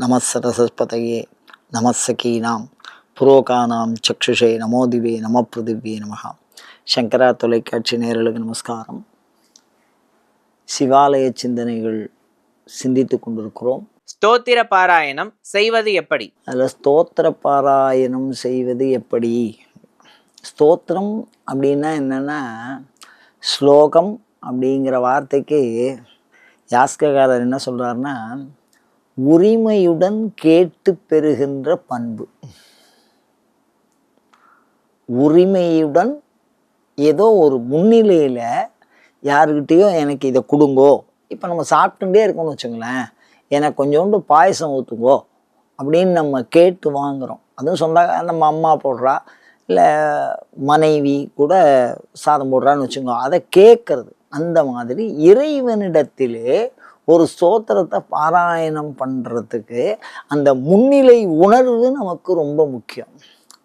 நமசரசஸ்பதையே நமசகீனாம் புரோகானாம் சக்ஷுஷே நமோதிவே நம பிருதிவே நமகா சங்கரா தொலைக்காட்சி நேரலுக்கு நமஸ்காரம். சிவாலய சிந்தனைகள் சிந்தித்து கொண்டிருக்கிறோம். ஸ்தோத்திர பாராயணம் செய்வது எப்படி? அதில் ஸ்தோத்திர பாராயணம் செய்வது எப்படி? ஸ்தோத்திரம் அப்படின்னா என்னென்னா ஸ்லோகம் அப்படிங்கிற வார்த்தைக்கு யாஸ்ககாரர் என்ன சொல்கிறாருன்னா உரிமையுடன் கேட்டு பெறுகின்ற பண்பு. உரிமையுடன் ஏதோ ஒரு முன்னிலையில் யாருக்கிட்டேயோ எனக்கு இதை கொடுங்கோ இப்போ நம்ம சாப்பிட்டுட்டே இருக்கோம்னு வச்சுங்களேன் எனக்கு கொஞ்சோண்டு பாயசம் ஊற்றுங்கோ அப்படின்னு நம்ம கேட்டு வாங்குகிறோம் அதுவும் சொந்த நம்ம அம்மா போடுறா இல்லை மனைவி கூட சாதம் போடுறான்னு வச்சுக்கோ அதை கேட்கறது. அந்த மாதிரி இறைவனிடத்திலே ஒரு ஸ்தோத்திரத்தை பாராயணம் பண்ணுறதுக்கு அந்த முன்னிலை உணர்வு நமக்கு ரொம்ப முக்கியம்.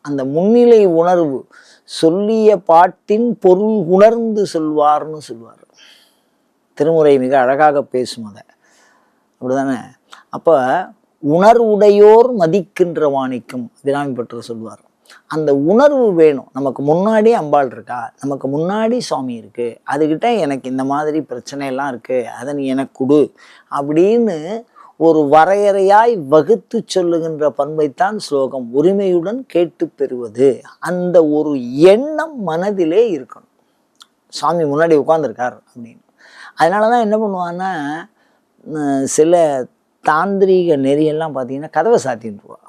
அந்த முன்னிலை உணர்வு சொல்லிய பாட்டின் பொருள் உணர்ந்து சொல்வார்னு சொல்வார். திருமுறை மிக அழகாக பேசும் அதை. அப்படிதானே? அப்போ உணர்வுடையோர் மதிக்கின்ற வாணிக்கும் அபிராமி பற்று சொல்வார். அந்த உணர்வு வேணும். நமக்கு முன்னாடி அம்பாள் இருக்கா? நமக்கு முன்னாடி சுவாமி இருக்கு. அதுக்கிட்ட எனக்கு இந்த மாதிரி பிரச்சனையெல்லாம் இருக்குது அதை நீ எனக்கு கொடு அப்படின்னு ஒரு வரையறையாய் வகுத்து சொல்லுகின்ற பண்பைத்தான் ஸ்லோகம் உரிமையுடன் கேட்டு பெறுவது. அந்த ஒரு எண்ணம் மனதிலே இருக்கணும். சாமி முன்னாடி உட்காந்துருக்கார் அப்படின்னு. அதனால தான் என்ன பண்ணுவான்னா சில தாந்திரீக நெறியெல்லாம் பார்த்தீங்கன்னா கதவை சாத்தின்ட்டுருவா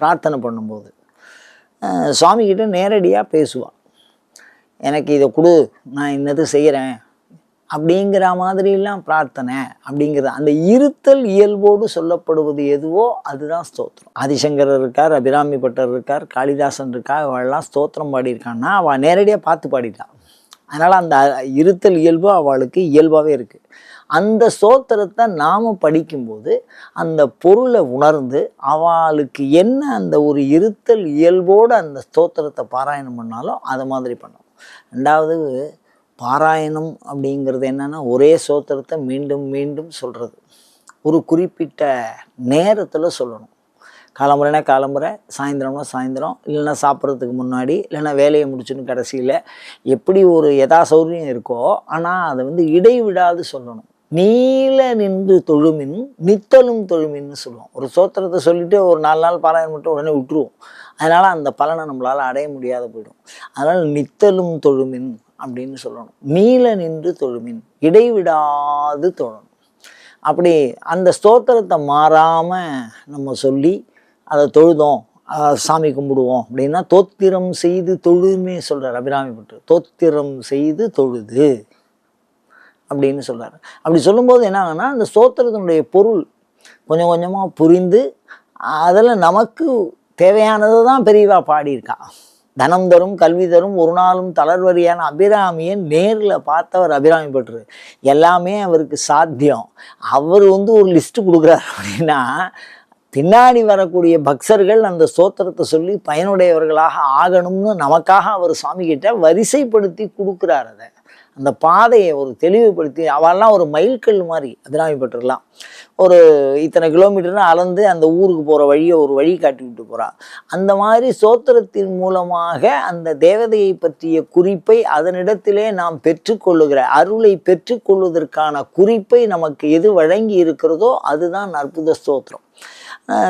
பிரார்த்தனை பண்ணும்போது. சுவாமிகிட்ட நேரடியாக பேசுவாள் எனக்கு இதை கொடு நான் இன்னது செய்கிறேன் அப்படிங்கிற மாதிரிலாம் பிரார்த்தனை அப்படிங்கிறது அந்த இருத்தல் இயல்போடு சொல்லப்படுவது எதுவோ அதுதான் ஸ்தோத்திரம். ஆதிசங்கரர் இருக்கார் அபிராமி பட்டர் இருக்கார் காளிதாசன் இருக்கார் அவள்லாம் ஸ்தோத்திரம் பாடியிருக்கான்னா அவள் நேரடியாக பார்த்து பாடிட்டான் அதனால் அந்த இருத்தல் இயல்பு அவளுக்கு இயல்பாகவே இருக்குது அந்த ஸ்தோத்திரத்தை நாம் படிக்கும்போது அந்த பொருளை உணர்ந்து அவளுக்கு என்ன அந்த ஒரு இருத்தல் இயல்போடு அந்த ஸ்தோத்திரத்தை பாராயணம் பண்ணாலும் அதை மாதிரி பண்ணணும் ரெண்டாவது பாராயணம் அப்படிங்கிறது என்னென்னா ஒரே சோத்திரத்தை மீண்டும் மீண்டும் சொல்கிறது ஒரு குறிப்பிட்ட நேரத்தில் சொல்லணும். காலம்புறைனா காலம்புறை சாயந்தரம்னா சாயந்தரம் இல்லைன்னா சாப்பிட்றதுக்கு முன்னாடி இல்லைன்னா வேலையை முடிச்சுன்னு கடைசியில் எப்படி ஒரு எதா சௌரியம் இருக்கோ ஆனால் அதை வந்து இடைவிடாது சொல்லணும். நீல நின்று தொழுமின் நித்தலும் தொழுமின்னு சொல்லுவோம். ஒரு சோத்திரத்தை சொல்லிட்டு ஒரு நாலு நாள் பாராயணம் மட்டும் உடனே விட்டுருவோம். அதனால் அந்த பலனை நம்மளால் அடைய முடியாத போயிடும். அதனால் நித்தலும் தொழுமின் அப்படின்னு சொல்லணும். நீல நின்று தொழுமின் இடைவிடாது தொழணும். அப்படி அந்த ஸ்தோத்திரத்தை மாறாமல் நம்ம சொல்லி அதை தொழுதோம் சாமி கும்பிடுவோம் அப்படின்னா தோத்திரம் செய்து தொழுமே சொல்கிறார் அபிராமி பட்டு தோத்திரம் செய்து தொழுது அப்படின்னு சொல்கிறார் அப்படி சொல்லும்போது என்ன ஆகுனா அந்த ஸ்தோத்திரத்தினுடைய பொருள் கொஞ்சம் கொஞ்சமாக புரிந்து அதில் நமக்கு தேவையானது தான் பெரியவா பாடியிருக்கா. தனம் தரும் கல்வி தரும் ஒரு நாளும் தளர்வரியான அபிராமியை நேரில் பார்த்தவர் அபிராமி பற்று எல்லாமே அவருக்கு சாத்தியம். அவர் வந்து ஒரு லிஸ்ட்டு கொடுக்குறாரு அப்படின்னா பின்னாடி வரக்கூடிய பக்தர்கள் அந்த ஸ்தோத்திரத்தை சொல்லி பயனுடையவர்களாக ஆகணும்னு நமக்காக அவர் சுவாமி கிட்ட வரிசைப்படுத்தி கொடுக்குறார் அதை. அந்த பாதையை ஒரு தெளிவுபடுத்தி அவெல்லாம் ஒரு மைல்கல் மாதிரி அதிராமி பெற்றுலாம் ஒரு இத்தனை கிலோமீட்டர்னு அளந்து அந்த ஊருக்கு போகிற வழியை ஒரு வழி காட்டி விட்டு போகிறாள் அந்த மாதிரி சோத்திரத்தின் மூலமாக அந்த தேவதையை பற்றிய குறிப்பை அதனிடத்திலே நாம் பெற்றுக்கொள்ளுகிற அருளை பெற்றுக்கொள்வதற்கான குறிப்பை நமக்கு எது வழங்கி இருக்கிறதோ அதுதான் அற்புத ஸ்தோத்திரம்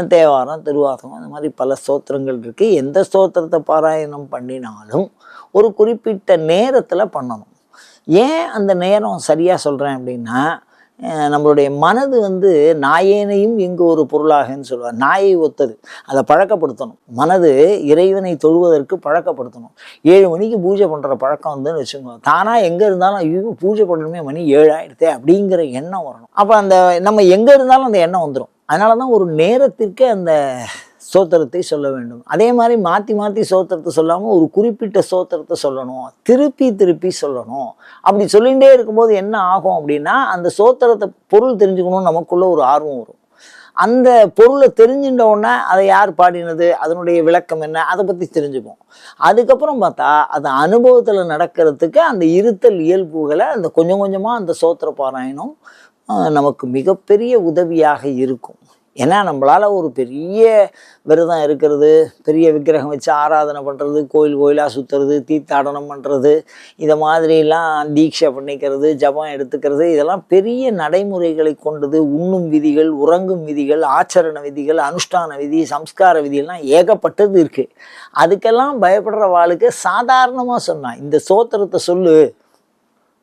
தேவாரம் திருவாசகம் அந்த மாதிரி பல ஸ்தோத்திரங்கள் இருக்குது எந்த ஸ்தோத்திரத்தை பாராயணம் பண்ணினாலும் ஒரு குறிப்பிட்ட நேரத்தில் பண்ணணும். ஏன் அந்த நேரம் சரியாக சொல்கிறேன் அப்படின்னா நம்மளுடைய மனது வந்து நாயேனையும் இங்கு ஒரு பொருளாகன்னு சொல்லுவார். நாயை ஒத்தது. அதை பழக்கப்படுத்தணும். மனது இறைவனை தொழுவதற்கு பழக்கப்படுத்தணும். ஏழு மணிக்கு பூஜை பண்ணுற பழக்கம் வந்துன்னு வச்சுக்கோங்க. தானாக எங்கே இருந்தாலும் ஐயோ பூஜை பண்ணணுமே மணி ஏழாயிரத்தே அப்படிங்கிற எண்ணம் வரணும். அப்போ அந்த நம்ம எங்கே இருந்தாலும் அந்த எண்ணம் வந்துடும் அதனால தான் ஒரு நேரத்திற்கு அந்த சோத்திரத்தை சொல்ல வேண்டும். அதே மாதிரி மாற்றி மாற்றி சோத்திரத்தை சொல்லாமல் ஒரு குறிப்பிட்ட சோத்திரத்தை சொல்லணும். திருப்பி திருப்பி சொல்லணும். அப்படி சொல்லிகிட்டே இருக்கும்போது என்ன ஆகும் அப்படின்னா அந்த சோத்திரத்தை பொருள் தெரிஞ்சுக்கணும்னு நமக்குள்ளே ஒரு ஆர்வம் வரும். அந்த பொருளை தெரிஞ்சுட்ட உடனே அதை யார் பாடினது? அதனுடைய விளக்கம் என்ன? அதை பற்றி தெரிஞ்சுப்போம். அதுக்கப்புறம் பார்த்தா அது அனுபவத்தில் நடக்கிறதுக்கு அந்த இருத்தல் இயல்புகளை அந்த கொஞ்சம் கொஞ்சமாக அந்த சோத்திர பாராயணம் நமக்கு மிகப்பெரிய உதவியாக இருக்கும். ஏன்னா நம்மளால் ஒரு பெரிய விரதம் இருக்கிறது பெரிய விக்கிரகம் வச்சு ஆராதனை பண்ணுறது கோயில் கோயிலாக சுற்றுறது தீர்த்தாடனம் பண்ணுறது இதை மாதிரிலாம் தீட்சை பண்ணிக்கிறது ஜபம் எடுத்துக்கிறது இதெல்லாம் பெரிய நடைமுறைகளை கொண்டது உண்ணும் விதிகள் உறங்கும் விதிகள் ஆச்சரண விதிகள் அனுஷ்டான விதி சம்ஸ்கார விதியெல்லாம் ஏகப்பட்டது இருக்குது அதுக்கெல்லாம் பயப்படுற வாளுக்கு சாதாரணமாக சொன்னான் இந்த சோத்திரத்தை சொல்லு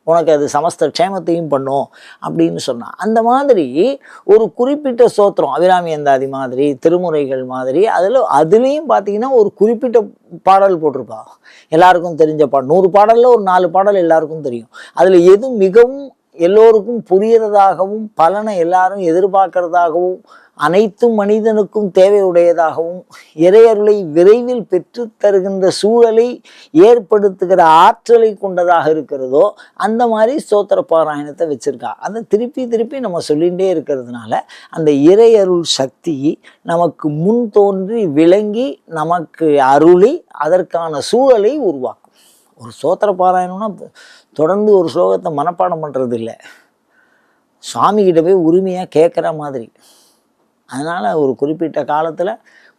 உனக்கு அது சமஸ்த க்ஷேமத்தையும் பண்ணும் அப்படின்னு சொன்னான் அந்த மாதிரி ஒரு குறிப்பிட்ட சோத்திரம் அபிராமி அந்தாதி மாதிரி திருமுறைகள் மாதிரி அதில் அதுலேயும் பார்த்தீங்கன்னா ஒரு குறிப்பிட்ட பாடல் போட்டிருப்பா. எல்லாருக்கும் தெரிஞ்ச பாடல் நூறு பாடலில் ஒரு நாலு பாடல் எல்லாருக்கும் தெரியும். அதில் எது மிகவும் எல்லோருக்கும் புரியறதாகவும் பலனை எல்லாரும் எதிர்பார்க்கறதாகவும் அனைத்தும் மனிதனுக்கும் தேவையுடையதாகவும் இறையருளை விரைவில் பெற்று தருகின்ற சூழலை ஏற்படுத்துகிற ஆற்றலை கொண்டதாக இருக்கிறதோ அந்த மாதிரி ஸ்தோத்திர பாராயணத்தை வச்சுருக்கா. அதை திருப்பி திருப்பி நம்ம சொல்லிகிட்டே இருக்கிறதுனால அந்த இறையருள் சக்தி நமக்கு முன் தோன்றி விளங்கி நமக்கு அருளி அதற்கான சூழலை உருவாக்கும். ஒரு சோத்திர பாராயணம்னா தொடர்ந்து ஒரு ஸ்லோகத்தை மனப்பாடம் பண்ணுறது இல்லை சுவாமிகிட்ட போய் உரிமையாக கேட்குற மாதிரி. அதனால் ஒரு குறிப்பிட்ட காலத்தில்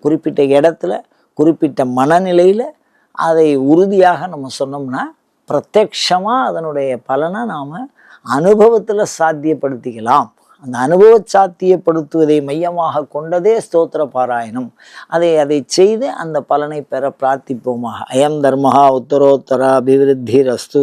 குறிப்பிட்ட இடத்துல குறிப்பிட்ட மனநிலையில் அதை உறுதியாக நம்ம சொன்னோம்னா பிரத்யக்ஷமாக அதனுடைய பலனை நாம் அனுபவத்தில் சாத்தியப்படுத்திக்கலாம். அந்த அனுபவ சாத்தியப்படுத்துவதை மையமாக கொண்டதே ஸ்தோத்திர பாராயணம். அதை அதை செய்து அந்த பலனை பெற பிரார்த்திப்போமாக. அயம் தர்மஹா உத்தரோத்தர அபிவிருத்தி ரஸ்து